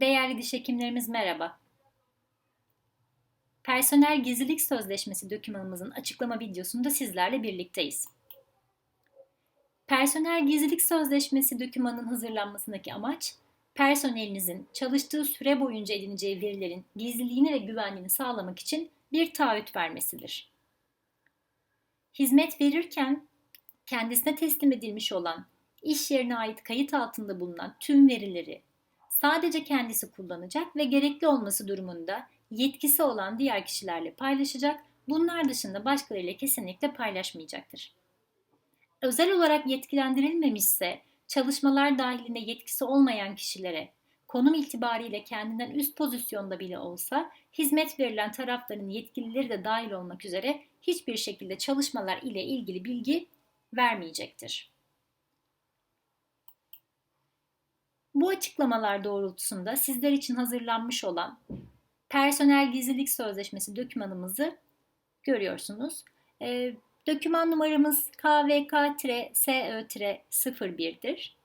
Değerli diş hekimlerimiz merhaba. Personel gizlilik sözleşmesi dokümanımızın açıklama videosunda sizlerle birlikteyiz. Personel gizlilik sözleşmesi dokümanının hazırlanmasındaki amaç, personelinizin çalıştığı süre boyunca edineceği verilerin gizliliğini ve güvenliğini sağlamak için bir taahhüt vermesidir. Hizmet verirken kendisine teslim edilmiş olan iş yerine ait kayıt altında bulunan tüm verileri sadece kendisi kullanacak ve gerekli olması durumunda yetkisi olan diğer kişilerle paylaşacak, bunlar dışında başkalarıyla kesinlikle paylaşmayacaktır. Özel olarak yetkilendirilmemişse çalışmalar dahilinde yetkisi olmayan kişilere konum itibariyle kendinden üst pozisyonda bile olsa hizmet verilen tarafların yetkilileri de dahil olmak üzere hiçbir şekilde çalışmalar ile ilgili bilgi vermeyecektir. Bu açıklamalar doğrultusunda sizler için hazırlanmış olan personel gizlilik sözleşmesi dokümanımızı görüyorsunuz. E, doküman numaramız KVK-SÖ-01'dir.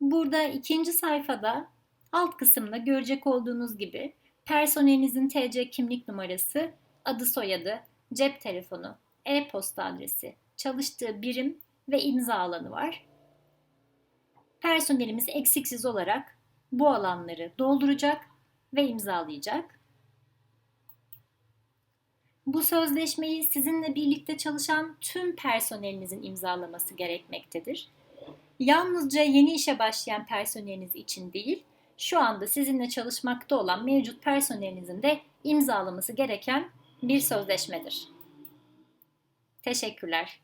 Burada ikinci sayfada alt kısımda görecek olduğunuz gibi personelinizin TC kimlik numarası, adı soyadı, cep telefonu, e-posta adresi, çalıştığı birim ve imza alanı var. Personelimiz eksiksiz olarak bu alanları dolduracak ve imzalayacak. Bu sözleşmeyi sizinle birlikte çalışan tüm personelinizin imzalaması gerekmektedir. Yalnızca yeni işe başlayan personeliniz için değil, şu anda sizinle çalışmakta olan mevcut personelinizin de imzalaması gereken bir sözleşmedir. Teşekkürler.